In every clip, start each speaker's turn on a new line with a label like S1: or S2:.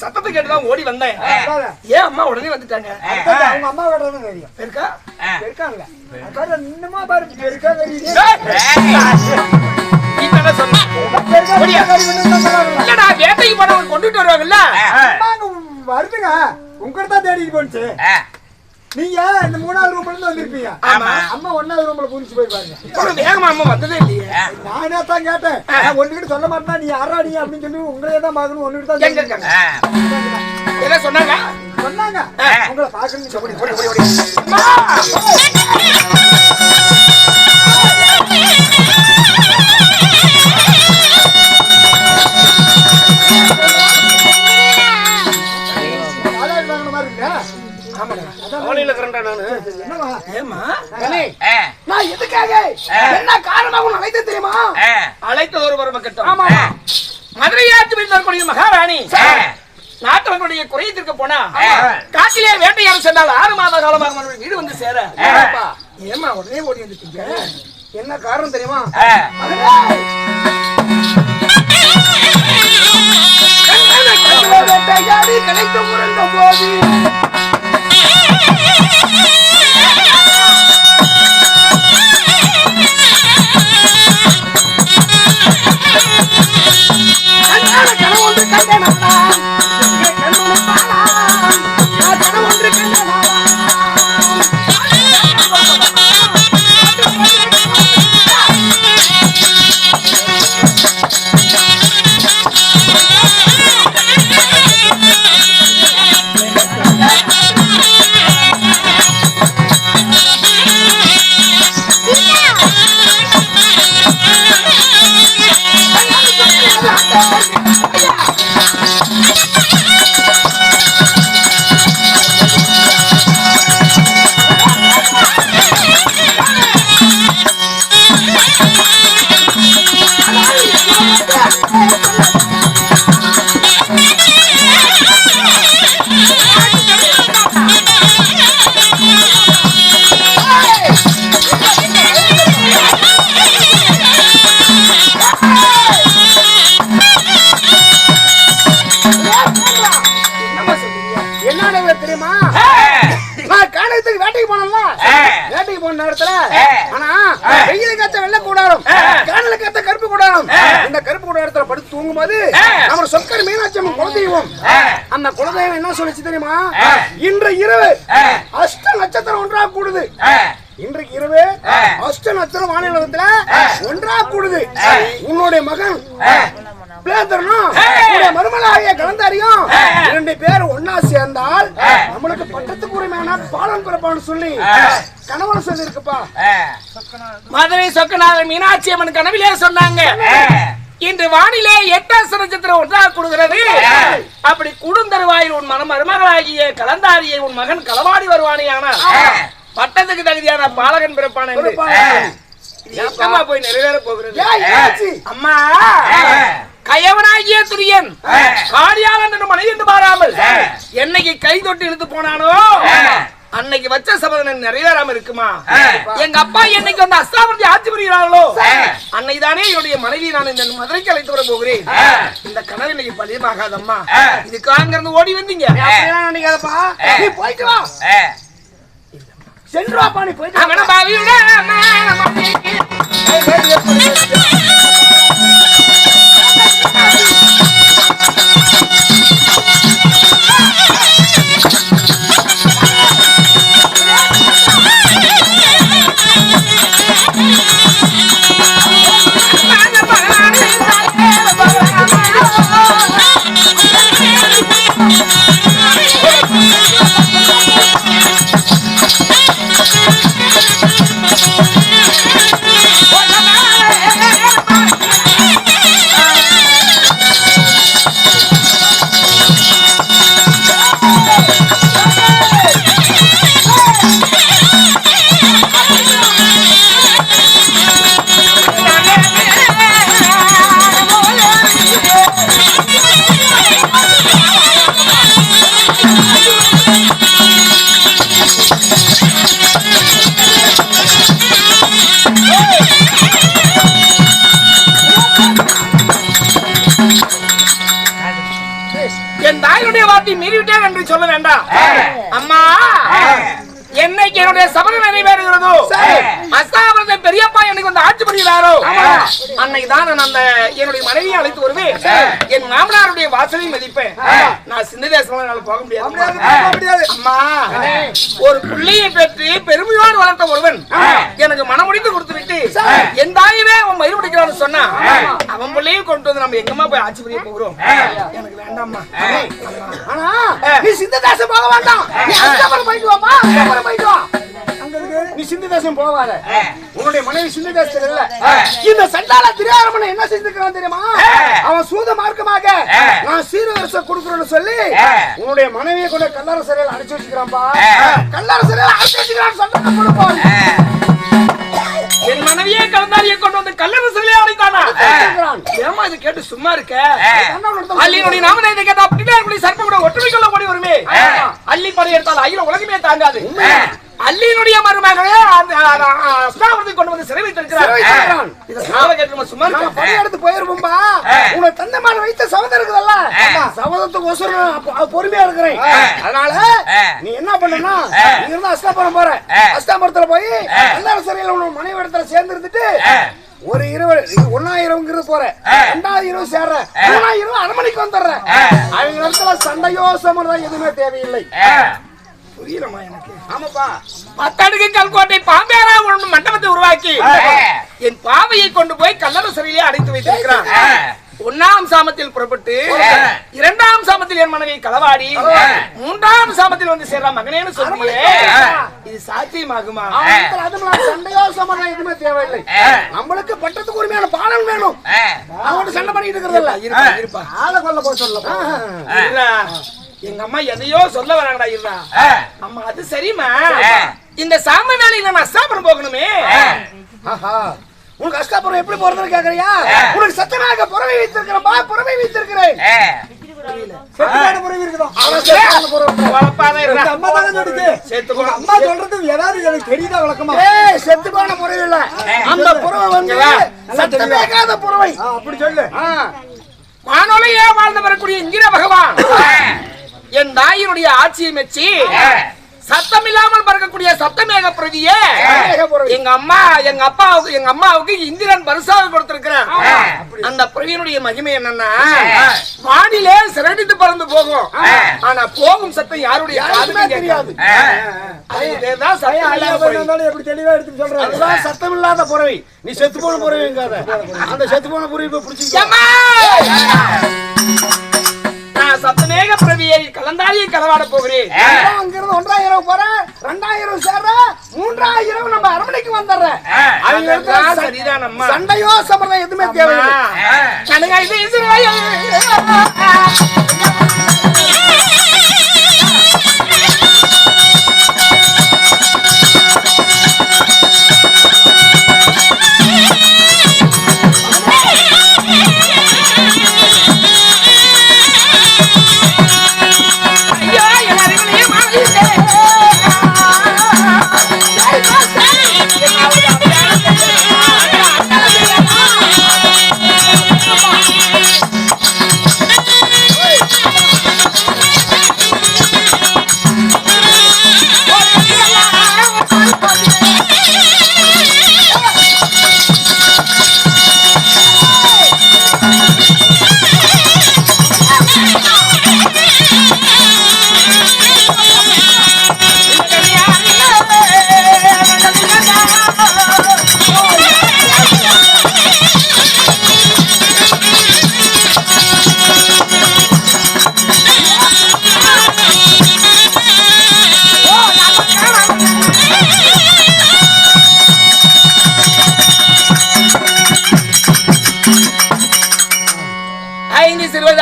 S1: சத்தத்தை கேட்டுதான் ஓடி வந்தேன். ஏன் அம்மா உடனே வந்துட்டாங்க?
S2: அவங்க அம்மா விட தெரியும்.
S1: இருக்கா
S2: இருக்காங்க இன்னுமா பாரு
S1: இல்லடா வேட்டைக்கு போனவங்க கொண்டுட்டு வருவாங்கல்ல?
S2: வருதுங்க. உங்ககிட்ட தான் தேடிட்டு போனுச்சு நீங்க இந்த மூணாவது ரூம்ல இருந்து வந்திருப்பீங்க.
S1: ஆமா.
S2: அம்மா ஒன்னாவது ரூம்ல புரிச்சு போய் பாருங்க
S1: வேகமா அம்மா வந்ததே இல்லையே.
S2: நானே தான் கேட்டேன். நான் ஒண்ணுகிட்ட சொல்ல மாட்டேன் நீ யாரா நீ அப்படின்னு சொல்லி உங்களே தான் பார்க்கணும் ஒண்ணுகிட்ட தான்
S1: எங்க இருக்காங்க? என்ன சொன்னாங்க?
S2: சொன்னாங்க. உங்களை பார்க்கணும்னு சொல்லி.
S1: நானு.
S2: என்னவா
S1: ஏம்மா? நான் எதுக்காக? என்ன காரணம் அழைத்த தெரியுமா? அழைத்த ஒரு ஒரு கட்டம் ஆமா மதுரையாற்று வீட்டில் இருக்கக்கூடிய மகாராணி நாட்டவர்களுடைய குறையை தீர்க்க போனா காட்டிலே வேட்டையாட சென்றால் ஆறு மாத காலமாக வீடு வந்து சேர. ஏமா உடனே ஓடி வந்துட்டீங்க? என்ன காரணம் தெரியுமா? கிடைத்து முறந்த போது
S2: நேரத்துல ஆனா வெயில காத்த வெள்ள கூடாரம் காணல காத்த கருப்பு கூடாரம். இந்த கருப்பு கூடாரத்துல படுத்து தூங்கும்போது நம்ம சொக்கர் மீனாட்சி அம்மன் குலதெய்வம் அந்த குலதெய்வம் என்ன சொல்லுச்சு தெரியுமா? இன்று இரவு அஷ்ட நட்சத்திரம் ஒன்றா கூடுது. இன்றைக்கு இரவு அஷ்ட நட்சத்திரம் வானிலத்துல ஒன்றா கூடுது. உன்னுடைய மகன் மருமலாகிய கலந்தாரியும் இரண்டு பேர் ஒன்னா சேர்ந்தால் நம்மளுக்கு பட்டத்துக்கு உரிமையான பாலன் பிறப்பான்னு சொல்லி கணவன் சொல்லி இருக்குப்பா
S1: மதுரை சொக்கநாதர் மீனாட்சி அம்மன் கனவிலே சொன்னாங்க. இன்று வானிலே எட்டாம் நட்சத்திரம் ஒன்றாக கொடுக்கிறது அப்படி குடுந்தருவாயில் உன் மனம் மருமகளாகிய கலந்தாரியை உன் மகன் களவாடி வருவானேயானால் பட்டத்துக்கு தகுதியான பாலகன் பிறப்பான போய் நிறைவேற போகிறது? அம்மா! கயவனாகிய துரியன். காரியாளன் மனைவி என்று பாராமல் என்னைக்கு கை தொட்டு இழுத்து போனானோ அன்னைக்கு வச்ச சபதம் நிறைவேறாம இருக்குமா? எங்க அப்பா என்னைக்கு வந்து அஸ்தாபதி ஆட்சி புரிகிறார்களோ அன்னைக்கு தானே என்னுடைய மனைவி நான் இந்த மதுரைக்கு அழைத்து வர போகிறேன். இந்த கனவு இன்னைக்கு பழியமாகாதம்மா இதுக்காக இருந்து ஓடி வந்தீங்க.
S2: நினைக்காதப்பா. நீ போயிட்டு வா. சென்று வாப்பா நீ போயிட்டு
S1: பெரியப்பா எனக்கு வந்து ஆட்சி புரிகிறாரோ? அன்னைக்கு தான் நான் அந்த என்னுடைய மனைவியை அழைத்து வருவேன். என் மாமனாருடைய வாசலை மதிப்பேன். நான் சின்ன தேசம் என்னால போக முடியாது. அம்மா ஒரு பிள்ளையை பெற்று பெருமையோடு வளர்த்த ஒருவன் எனக்கு மனமுடித்து கொடுத்து விட்டு என் தாயவே அவன் மயிர் பிடிக்கிறான்னு சொன்னா அவன் பிள்ளையும் கொண்டு வந்து நம்ம எங்கம்மா போய் ஆட்சி புரிய போகிறோம்? எனக்கு வேண்டாம்மா.
S2: ஆனா நீ சிந்த தேசம் போக வேண்டாம். போயிட்டு அஸ்தாபுரம் போயிட்டு வா. நீ சிந்த தேசம் போகாத. உன்னுடைய மனைவி சிந்த இல்ல. இந்த சண்டால திரியாரமனை என்ன செஞ்சுக்கிறான் தெரியுமா? அவன் சூத மார்க்கமாக நான் சீர்வரிசை கொடுக்குறேன்னு சொல்லி உன்னுடைய மனைவியை கொண்டு கல்லார சிறையில் அடைச்சு வச்சுக்கிறான்பா? கல்லார சிறையில் அடைச்சு வச்சுக்கிறான் சண்டால கொடுப்பான்
S1: என் மனைவியே கலந்தாரியை கொண்டு வந்து கல்லறை சிலையை அடைத்தானா. ஏமா இது கேட்டு சும்மா இருக்க? அள்ளியினுடைய நாமதேயத்தை கேட்டா பின்னாடி சர்ப்ப கூட ஒற்றுமை கொள்ள ஓடி வருமே அள்ளி படை எடுத்தால் அகில உலகமே தாங்காது. அள்ளியினுடைய மருமகளே அந்த அஸ்தாபுரத்தை கொண்டு வந்து சிறை வைத்திருக்கிறார். இதை கேட்டு சும்மா
S2: நாம
S1: இருக்க
S2: பணி எடுத்து போயிருப்போம்பா உனக்கு தந்த மாதிரி வைத்த சபதம் இருக்குதல்ல. சபதத்துக்கு ஒசரம் பொறுமையா இருக்கிறேன். அதனால நீ என்ன பண்ணனா நீ இருந்தா அஸ்தாபுரம் போற. அஸ்தாபுரத்துல போய் எல்லாரும் சிறையில உன் மனைவி இடத்துல சேர்ந்து இருந்துட்டு ஒரு இரவு ஒன்னாயிரம்ங்கிறது போற. ரெண்டாவது இரவு சேர்ற. மூணாயிரம் அரமணிக்கு வந்துடுற. அவங்க இடத்துல சண்டையோ சமரம் எதுவுமே தேவையில்லை.
S1: புரியலமா எனக்கு.
S2: ஆமாப்பா.
S1: பத்தடுக்கு கல்கோட்டை பாம்பேரா ஒரு மண்டபத்தை உருவாக்கி என் பாவையை கொண்டு போய் கல்லறை சிறையிலே அடைத்து வைத்திருக்கிறான். ஒன்னாம் சாமத்தில் புறப்பட்டு இரண்டாம் சாமத்தில் என் மனைவி களவாடி மூன்றாம் சாமத்தில் வந்து சேர்ற மகனேன்னு சொல்லியே. இது சாத்தியமாகுமா?
S2: சண்டையோ சமரம் எதுவுமே தேவையில்லை. நம்மளுக்கு பட்டத்துக்கு உரிமையான பாலம் வேணும். அவன்கிட்ட சண்டை பண்ணிட்டு இருக்கிறது இல்ல
S1: இருப்பா.
S2: ஆளை கொல்ல போய் சொல்லப்பா.
S1: இருடா. எங்க அம்மா எதையோ சொல்ல வராங்கடா இருடா அம்மா அது சரிம்மா. இந்த சாம வேலையில நான் அஸ்தாபுரம் போகணுமே.
S2: ஆஹா. உனக்கு அஷ்டாபுரம் எப்படி போறதுன்னு கேக்குறியா? உனக்கு சத்தமாக புறவை வைத்திருக்கிறப்பா புறவை வைத்திருக்கிறேன்.
S3: செட்டிநாடு புறவி. இந்த அம்மா
S1: போ.
S3: சொல்றது ஏதாவது எனக்கு தெரியுதா விளக்கமா
S2: ஏய், செத்து போன புறவை இல்ல. அந்த புறவை வந்து சத்தமேகாத புறவை.
S3: ஆ, அப்படி சொல்லு.
S2: ஆ.
S1: வானொலியே வாழ்ந்து வரக்கூடிய இந்திர பகவான். என் தாயினுடைய ஆட்சியை மெச்சி சத்தம் இல்லாமல் பறக்கக்கூடிய சத்தமேக பிரதியே. எங்க அம்மா எங்க அப்பாவுக்கு எங்க அம்மாவுக்கு இந்திரன் பரிசாக கொடுத்திருக்கிறேன் அந்த பிரவியனுடைய மகிமை என்னன்னா வானிலே சிறடித்து பறந்து போகும். ஆனா போகும் சத்தம் யாருடைய
S2: தெரியாது.
S3: எப்படி தெளிவா எடுத்து சொல்றாரு
S2: அதுதான் சத்தம் இல்லாத புறவை. நீ செத்து போன புறவைங்காத. அந்த செத்து போன புறவை போய்
S1: சத்தமேக பிரவியை கலந்தாரியை களவாட போகிறேன்.
S2: அங்கிருந்து ஒன்றாயிரம் போற ரெண்டாயிரம் சேர்ற மூன்றாயிரம் நம்ம அரமனைக்கு வந்துடுற அவங்க இடத்துல
S1: அதெல்லாம்
S2: சண்டை-
S1: சரிதான் அம்மா.
S2: சண்டையோ சமரம் எதுவுமே தேவையில்லை.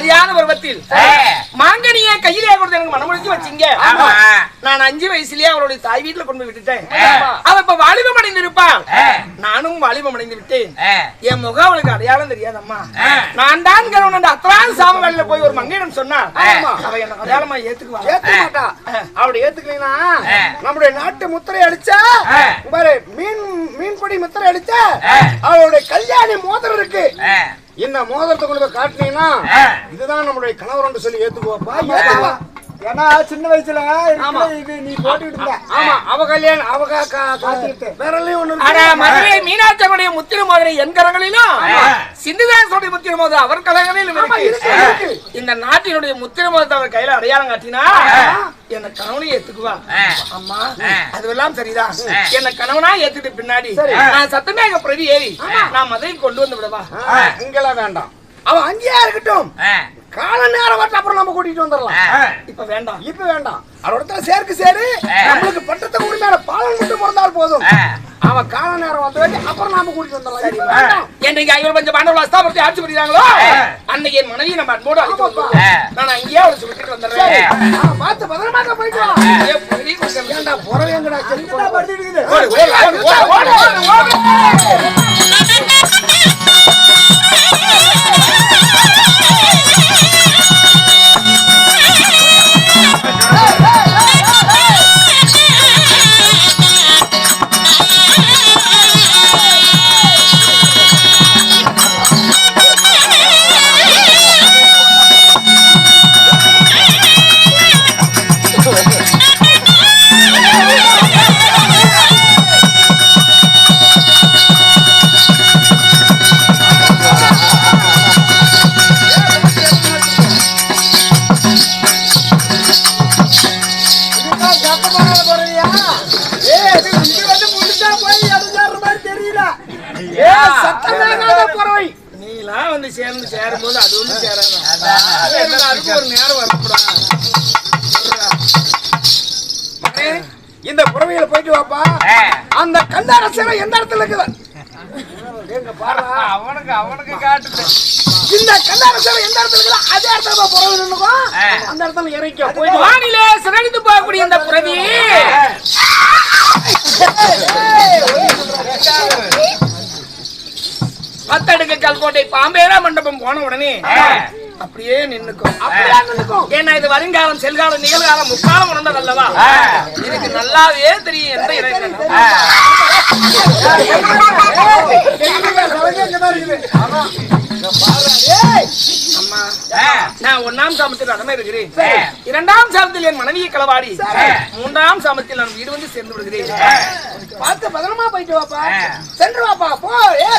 S1: அறியாத பருவத்தில். மாங்கனிய கையிலே கொடுத்து எனக்கு மனமுடிச்சு வச்சீங்க. நான் அஞ்சு வயசுலயே அவளுடைய தாய் வீட்டுல கொண்டு போய் விட்டுட்டேன். அவ இப்ப வாலிபம் அடைந்து நானும் வாலிபம் அடைந்து விட்டேன். என் முகம் அவளுக்கு அடையாளம் தெரியாதம்மா. நான் தான் என்று அத்தனாவது சாம வேலையில போய் ஒரு மங்கையிடம் சொன்னா அவ என்ன அடையாளமா ஏத்துக்குவா.
S2: ஏத்துக்க மாட்டா. அப்படி ஏத்துக்கலைன்னா நம்முடைய நாட்டு முத்திரை அடிச்சா பாரு மீன் மீன்பிடி முத்திரை அடிச்சா அவளுடைய கல்யாணி மோதிரம் இருக்கு. இந்த மோதிரத்தை கொண்டு போய் காட்டினீங்கன்னா இதுதான் நம்மளுடைய கணவர் சொல்லி ஏத்துக்குவாப்பா.
S3: ஏன்னா சின்ன வயசுல இது நீ போட்டுக்கிட்டு இருந்த.
S2: ஆமா. அவ கல்யாணம் அவ ஒண்ணு.
S1: மதுரை முத்திர மோதிரை என் கரங்களிலும் சிந்துதாசனுடைய முத்திர மோதிரம் அவர் கரங்களிலும். இந்த நாட்டினுடைய முத்திர மோதிரத்தை அவர் கையில அடையாளம் காட்டினா என்ன கணவனையும் ஏத்துக்குவா. அம்மா அதுவெல்லாம் சரிதான். என்ன கணவனா ஏத்துட்டு பின்னாடி நான் பிரதி ஏறி நான் மதுரை கொண்டு வந்து விடவா?
S2: இங்கெல்லாம் வேண்டாம். அவ அங்கேயே இருக்கட்டும். கால நேரம் வரட்டும் அப்புறம் நம்ம கூட்டிட்டு வந்துடலாம்.
S1: இப்ப வேண்டாம்
S2: இப்ப வேண்டாம். அவரோட சேர்க்கு சேரு நம்மளுக்கு பட்டத்துக்கு உரிமையான பாலன் மட்டும் பிறந்தால் போதும். அவன் கால நேரம் வந்த வரைக்கும் அப்புறம் நாம கூட்டிட்டு வந்துடலாம்.
S1: என்னைக்கு ஐவர் பஞ்ச பாண்டவர்கள் அஸ்தாபத்தை ஆட்சி புரியுறாங்களோ அன்னைக்கு என் மனைவி நம்ம அன்போடு அழைத்து வந்துருவோம். நான் அங்கேயே அவரை சொல்லிட்டு வந்துடுறேன்.
S2: பார்த்து பத்திரமாக போயிட்டு ஏன்டா புறவே எங்கடா செத்து
S3: இங்கதான்
S2: போற?
S3: படுத்துட்டு இருக்குது.
S2: புறவை.
S1: நீலாம் வந்து சேர்ந்து சேரும்போது அது ஒண்ணு சேராதா அதுக்கு ஒரு நேரம் வரக்கூடாது.
S2: இந்த புறவையில போயிட்டு வாப்பா. அந்த கந்தார சிலை எந்த இடத்துல இருக்குது?
S4: அவனுக்கு அவனுக்கு காட்டுது.
S2: இந்த சிலை எந்த இடத்துல இருக்குது அதே இடத்துல போய் புறவை நின்னுக்கோ அந்த இடத்துல இறங்கிக்கோ போயிட்டு வா.
S1: வானிலே சிறடித்து போகக்கூடிய இந்த புறவி பத்தடுக்கு கல்கோட்டை பாம்பேரா மண்டபம் போன உடனே அப்படியே நின்னுக்கும். ஏன்னா இது வருங்காலம் செல்காலம் நிகழ்காலம் முக்காலம் உணர்ந்தது அல்லவா? எனக்கு நல்லாவே தெரியும் எந்த இறைவன். நான் ஒன்னாம் சாமத்தில் அடமை இருக்கிறேன். இரண்டாம் சாமத்தில் என் மனைவியை களவாடி மூன்றாம் சாமத்தில் நான் வீடு வந்து சேர்ந்து விடுகிறேன்.
S2: பார்த்து பத்திரமா போயிட்டு வாப்பா. சென்று வாப்பா. போ. ஏ